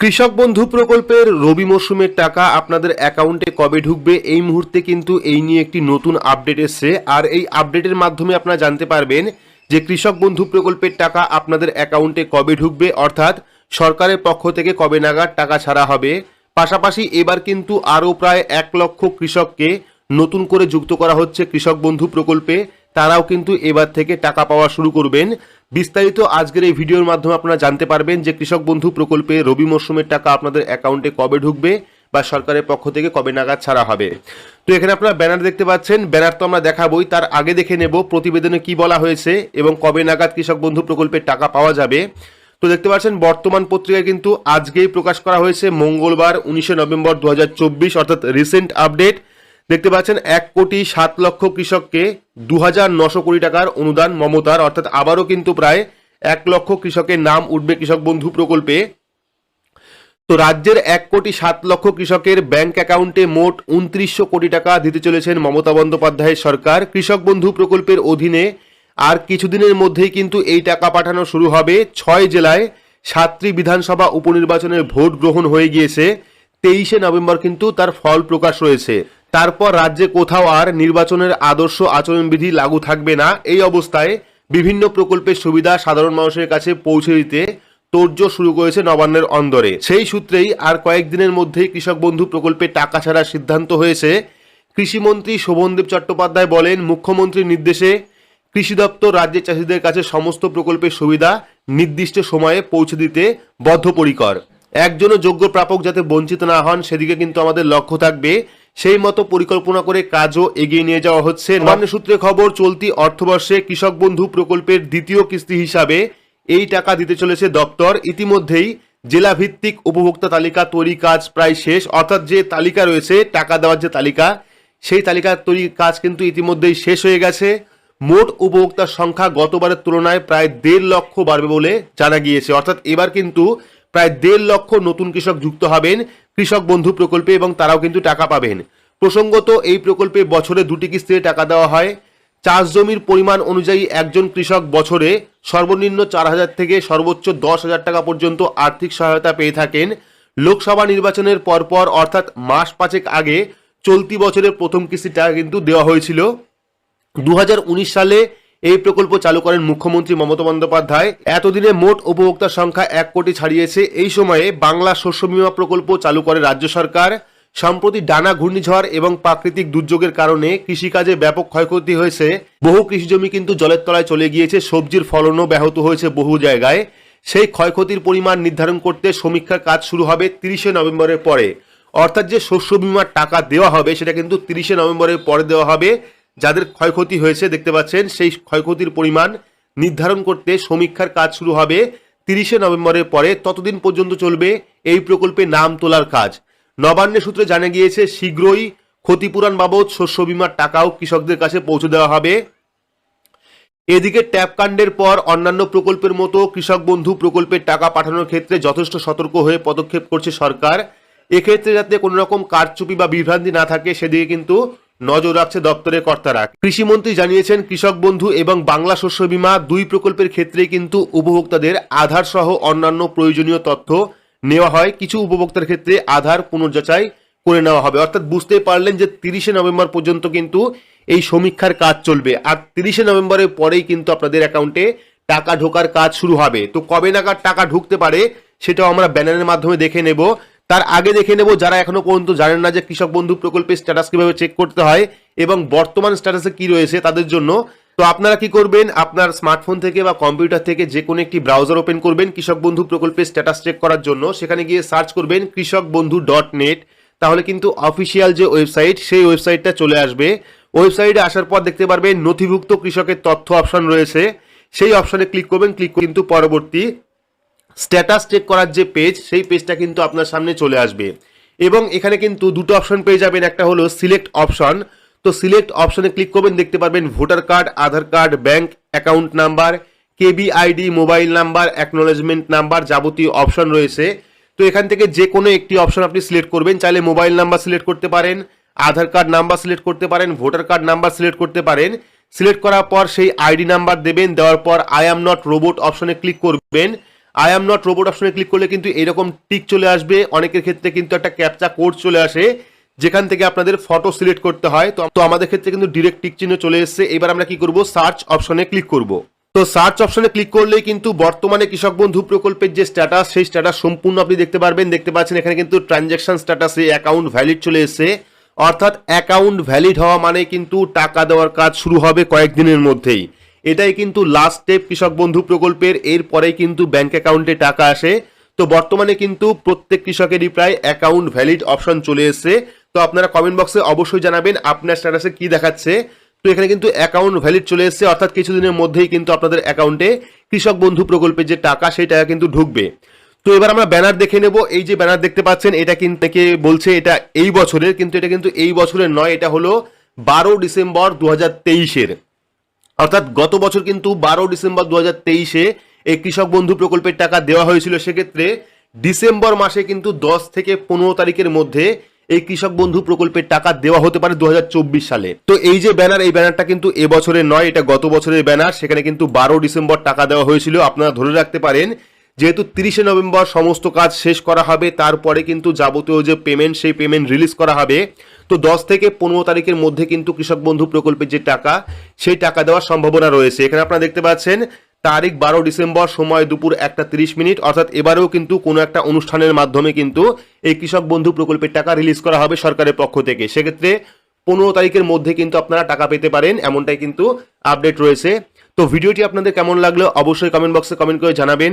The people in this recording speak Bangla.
কৃষক বন্ধু প্রকল্পের রবি মরশুমের টাকা আপনাদের অ্যাকাউন্টে কবে ঢুকবে, এই মুহূর্তে কিন্তু এই নিয়ে একটি নতুন আপডেট এসছে। আর এই আপডেটের মাধ্যমে আপনারা জানতে পারবেন যে কৃষক বন্ধু প্রকল্পের টাকা আপনাদের অ্যাকাউন্টে কবে ঢুকবে, অর্থাৎ সরকারের পক্ষ থেকে কবে নাগাদ টাকা ছাড়া হবে। পাশাপাশি এবার কিন্তু আরও প্রায় এক লক্ষ কৃষককে নতুন করে যুক্ত করা হচ্ছে কৃষক বন্ধু প্রকল্পে। তারাও কিন্তু এবার থেকে টাকা পাওয়া শুরু করবেন। বিস্তারিত আজকের এই ভিডিওর মাধ্যমে আপনারা জানতে পারবেন যে কৃষক বন্ধু প্রকল্পে রবি মরশুমের টাকা আপনাদের অ্যাকাউন্টে কবে ঢুকবে বা সরকারের পক্ষ থেকে কবে নাগাদ ছাড়া হবে। তো এখানে আপনারা ব্যানার দেখতে পাচ্ছেন, ব্যানার তো আমরা দেখাবই, তার আগে দেখে নেব প্রতিবেদনে কি বলা হয়েছে এবং কবে নাগাদ কৃষক বন্ধু প্রকল্পের টাকা পাওয়া যাবে। তো দেখতে পাচ্ছেন, বর্তমান পত্রিকায় কিন্তু আজকেই প্রকাশ করা হয়েছে, মঙ্গলবার উনিশে নভেম্বর দু হাজার চব্বিশ, অর্থাৎ রিসেন্ট আপডেট দেখতে পাচ্ছেন, এক কোটি সাত লক্ষ কৃষককে দু হাজার নশো কোটি টাকার অনুদান মমতার, অর্থাৎ আবারও কিন্তু প্রায় এক লক্ষ কৃষকের নাম উঠবে কৃষক বন্ধু প্রকল্পে। তো রাজ্যের এক কোটি সাত লক্ষ কৃষকের ব্যাংক অ্যাকাউন্টে মোট উনত্রিশশো কোটি টাকা দিতে চলেছেন মমতা বন্দ্যোপাধ্যায়ের সরকার। কৃষক বন্ধু প্রকল্পের অধীনে আর কিছুদিনের মধ্যেই কিন্তু এই টাকা পাঠানো শুরু হবে। ছয় জেলায় সাতটি বিধানসভা উপনির্বাচনের ভোট গ্রহণ হয়ে গিয়েছে। তেইশে নভেম্বর কিন্তু তার ফল প্রকাশ রয়েছে। তারপর রাজ্যে কোথাও আর নির্বাচনের আদর্শ আচরণবিধি লাগু থাকবে না। এই অবস্থায় বিভিন্ন প্রকল্পের সুবিধা সাধারণ মানুষের কাছে পৌঁছে দিতে তোড়জোড় শুরু করেছে নবান্নের অন্দরে। সেই সূত্রেই আর কয়েকদিনের মধ্যেই কৃষক বন্ধু প্রকল্পে টাকা ছাড়ার সিদ্ধান্ত হয়েছে। কৃষিমন্ত্রী শোভনদেব চট্টোপাধ্যায় বলেন, মুখ্যমন্ত্রীর নির্দেশে কৃষি দপ্তর রাজ্যের চাষিদের কাছে সমস্ত প্রকল্পের সুবিধা নির্দিষ্ট সময়ে পৌঁছে দিতে বদ্ধপরিকর। একজনও যোগ্য প্রাপক যাতে বঞ্চিত না হন, সেদিকে কিন্তু আমাদের লক্ষ্য থাকবে। সেই মতো পরিকল্পনা করে কাজও এগিয়ে নিয়ে যাওয়া হচ্ছে। নবান্ন সূত্রে খবর, চলতি অর্থবর্ষে কৃষক বন্ধু প্রকল্পের দ্বিতীয় কিস্তি হিসাবে এই টাকা দিতে চলেছে দপ্তর। ইতিমধ্যেই জেলা ভিত্তিক উপভোক্তা তালিকা তৈরি কাজ প্রায় শেষ। অর্থাৎ যে তালিকা রয়েছে, টাকা দেওয়ার যে তালিকা, সেই তালিকা তৈরি কাজ কিন্তু ইতিমধ্যেই শেষ হয়ে গেছে। মোট উপভোক্তার সংখ্যা গতবারের তুলনায় প্রায় দেড় লক্ষ বাড়বে বলে জানা গিয়েছে। অর্থাৎ এবার কিন্তু প্রায় দেড় লক্ষ নতুন কৃষক যুক্ত হবেন। কৃষক বন্ধু প্রকল্পে এবং তারাও কিন্তু টাকা পাবেন। প্রসঙ্গত, এই প্রকল্পে বছরে দুটি কিস্তিতে টাকা দেওয়া হয়। চাষ জমির পরিমাণ অনুযায়ী একজন কৃষক বছরে সর্বনিম্ন চার হাজার থেকে সর্বোচ্চ দশ হাজার টাকা পর্যন্ত আর্থিক সহায়তা পেয়ে থাকেন। লোকসভা নির্বাচনের পরপর, অর্থাৎ মাস পাঁচেক আগে, চলতি বছরের প্রথম কিস্তিটা কিন্তু দেওয়া হয়েছিল। দু হাজার উনিশ সালে এই প্রকল্প চালু করেন মুখ্যমন্ত্রী মমতা বন্দ্যোপাধ্যায়। এতদিনে মোট উপভোক্তার সংখ্যা এক কোটি ছাড়িয়েছে। এই সময়ে বাংলা শস্য বীমা প্রকল্প চালু করে রাজ্য সরকার। সম্প্রতি ডানা ঘূর্ণিঝড় এবং প্রাকৃতিক দুর্যোগের কারণে কৃষিকাজে ব্যাপক ক্ষয়ক্ষতি হয়েছে। বহু কৃষিজমি কিন্তু জলের তলায় চলে গিয়েছে। সবজির ফলনও ব্যাহত হয়েছে বহু জায়গায়। সেই ক্ষয়ক্ষতির পরিমাণ নির্ধারণ করতে সমীক্ষার কাজ শুরু হবে তিরিশে নভেম্বরের পরে। অর্থাৎ যে শস্য বীমার টাকা দেওয়া হবে, সেটা কিন্তু তিরিশে নভেম্বরের পরে দেওয়া হবে। যাদের ক্ষয়ক্ষতি হয়েছে, দেখতে পাচ্ছেন, সেই ক্ষয়ক্ষতির পরিমাণ নির্ধারণ করতে সমীক্ষার কাজ শুরু হবে তিরিশে নভেম্বরের পরে। ততদিন পর্যন্ত চলবে এই প্রকল্পে নাম তোলার কাজ। নবান্নের সূত্রে জানা গিয়েছে, শীঘ্রই ক্ষতিপূরণ বাবদ শস্য বীমার টাকাও কৃষকদের কাছে পৌঁছে দেওয়া হবে। এদিকে ট্যাপ কাণ্ডের পর অন্যান্য প্রকল্পের মতো কৃষক বন্ধু প্রকল্পের টাকা পাঠানোর ক্ষেত্রে যথেষ্ট সতর্ক হয়ে পদক্ষেপ করছে সরকার। এক্ষেত্রে যাতে কোনো রকম কারচুপি বা বিভ্রান্তি না থাকে, সেদিকে কিন্তু নজর রাখছে দপ্তরের কর্তারা। কৃষিমন্ত্রী জানিয়েছেন, কৃষক বন্ধু এবং বাংলা শস্য বীমা দুই প্রকল্পের ক্ষেত্রেই কিন্তু উপভোক্তাদের আধার সহ অন্যান্য প্রয়োজনীয় তথ্য নেওয়া হয়। কিছু উপভোক্তার ক্ষেত্রে আধার পুনর্যাচাই করে নেওয়া হবে। অর্থাৎ বুঝতে পারলেন যে তিরিশে নভেম্বর পর্যন্ত কিন্তু এই সমীক্ষার কাজ চলবে। আর তিরিশে নভেম্বরের পরেই কিন্তু আপনাদের অ্যাকাউন্টে টাকা ঢোকার কাজ শুরু হবে। তো কবে নাগাদ টাকা ঢুকতে পারে, সেটাও আমরা ব্যানারের মাধ্যমে দেখে নেব। তার আগে দেখে নেব যারা এখনও পর্যন্ত জানেন না যে কৃষক বন্ধু প্রকল্পের স্ট্যাটাস কীভাবে চেক করতে হয় এবং বর্তমান স্ট্যাটাসে কি রয়েছে তাদের জন্য। তো আপনারা কি করবেন? আপনার স্মার্টফোন থেকে বা কম্পিউটার থেকে যে কোনো একটি ব্রাউজার ওপেন করবেন কৃষক বন্ধু প্রকল্পের স্ট্যাটাস চেক করার জন্য। সেখানে গিয়ে সার্চ করবেন কৃষক বন্ধু ডট নেট তাহলে কিন্তু অফিসিয়াল যে ওয়েবসাইট সেই ওয়েবসাইটটা চলে আসবে। ওয়েবসাইটে আসার পর দেখতে পারবেন নথিভুক্ত কৃষকের তথ্য অপশন রয়েছে। সেই অপশনে ক্লিক করবেন ক্লিক কিন্তু পরবর্তী স্ট্যাটাস চেক করার যে পেজ সেই পেজটা কিন্তু আপনার সামনে চলে আসবে। এবং এখানে কিন্তু দুটো অপশন পেয়ে যাবেন। একটা হলো সিলেক্ট অপশন তো সিলেক্ট অপশনে ক্লিক করবেন, দেখতে পারবেন voter card Aadhaar card bank account number KB ID mobile number acknowledgement number যাবতীয় অপশন রয়েছে। তো এখান থেকে যে কোনো একটি অপশন আপনি সিলেক্ট করবেন। চাইলে মোবাইল নাম্বার সিলেক্ট করতে পারেন আধার কার্ড নাম্বার সিলেক্ট করতে পারেন ভোটার কার্ড নাম্বার সিলেক্ট করতে পারেন। সিলেক্ট করার পর সেই আইডি নাম্বার দেবেন, দেওয়ার পর আই অ্যাম নট রোবট অপশনে ক্লিক করবেন। আই এম নট রোবট অপশনে ক্লিক করলে কিন্তু এরকম টিক চলে আসবে। অনেকের ক্ষেত্রে কিন্তু একটা ক্যাপচা কোড চলে আসে, যেখান থেকে আপনাদের ফটো সিলেক্ট করতে হয়। তো আমাদের ক্ষেত্রে কিন্তু ডিরেক্ট টিক চিহ্ন চলে এসেছে। এবার আমরা কি করব? সার্চ অপশনে ক্লিক করব। তো সার্চ অপশনে ক্লিক করলেই কিন্তু বর্তমানে কৃষক বন্ধু প্রকল্পের যে স্ট্যাটাস সেই স্ট্যাটাস সম্পূর্ণ আপনি দেখতে পারবেন। দেখতে পাচ্ছেন এখানে কিন্তু ট্রানজ্যাকশন স্ট্যাটাসে অ্যাকাউন্ট ভ্যালিড চলে এসেছে। অর্থাৎ অ্যাকাউন্ট ভ্যালিড হওয়া মানে কিন্তু টাকা দেওয়ার কাজ শুরু হবে কয়েকদিনের মধ্যেই। এটাই কিন্তু লাস্ট স্টেপ কৃষক বন্ধু প্রকল্পের, এরপরেই কিন্তু ব্যাংক অ্যাকাউন্টে টাকা আসে। তো বর্তমানে কিন্তু প্রত্যেক কৃষকেরই প্রায় অ্যাকাউন্ট ভ্যালিড অপশন চলে এসেছে। তো আপনারা কমেন্ট বক্সে অবশ্যই জানাবেন আপনার স্ট্যাটাসে কি দেখাচ্ছে। তো এখানে কিন্তু অ্যাকাউন্ট ভ্যালিড চলে এসেছে, অর্থাৎ কিছুদিনের মধ্যেই কিন্তু আপনাদের অ্যাকাউন্টে কৃষক বন্ধু প্রকল্পের যে টাকা, সেই টাকা কিন্তু ঢুকবে। তো এবার আমরা ব্যানার দেখে নেব। এই যে ব্যানার দেখতে পাচ্ছেন, এটা কিন্তু থেকে বলছে এটা এই বছরের, কিন্তু এটা কিন্তু এই বছরের নয়, এটা হলো বারো ডিসেম্বর দু হাজার তেইশের। অর্থাৎ গত বছর কিন্তু বারো ডিসেম্বর দু হাজার তেইশে এই কৃষক বন্ধু প্রকল্পের টাকা দেওয়া হয়েছিল। সেক্ষেত্রে ডিসেম্বর মাসে কিন্তু দশ থেকে পনেরো তারিখের মধ্যে এই কৃষক বন্ধু প্রকল্পের টাকা দেওয়া হতে পারে দু হাজার চব্বিশ সালে। তো এই যে ব্যানার, এই ব্যানারটা কিন্তু এবছরের নয়, এটা গত বছরের ব্যানার। সেখানে কিন্তু বারো ডিসেম্বর টাকা দেওয়া হয়েছিল। আপনারা ধরে রাখতে পারেন যেহেতু তিরিশে নভেম্বর সমস্ত কাজ শেষ করা হবে, তারপরে কিন্তু যাবতীয় যে পেমেন্ট সেই পেমেন্ট রিলিজ করা হবে। তো দশ থেকে পনেরো তারিখের মধ্যে কিন্তু কৃষক বন্ধু প্রকল্পের যে টাকা, সেই টাকা দেওয়ার সম্ভাবনা রয়েছে। এখানে আপনারা দেখতে পাচ্ছেন, তারিখ বারো ডিসেম্বর সময় দুপুর একটা তিরিশ মিনিট। অর্থাৎ এবারেও কিন্তু কোনো একটা অনুষ্ঠানের মাধ্যমে কিন্তু এই কৃষক বন্ধু প্রকল্পের টাকা রিলিজ করা হবে সরকারের পক্ষ থেকে। সেক্ষেত্রে পনেরো তারিখের মধ্যে কিন্তু আপনারা টাকা পেতে পারেন, এমনটাই কিন্তু আপডেট রয়েছে। তো ভিডিওটি আপনাদের কেমন লাগল অবশ্যই কমেন্ট বক্সে কমেন্ট করে জানাবেন।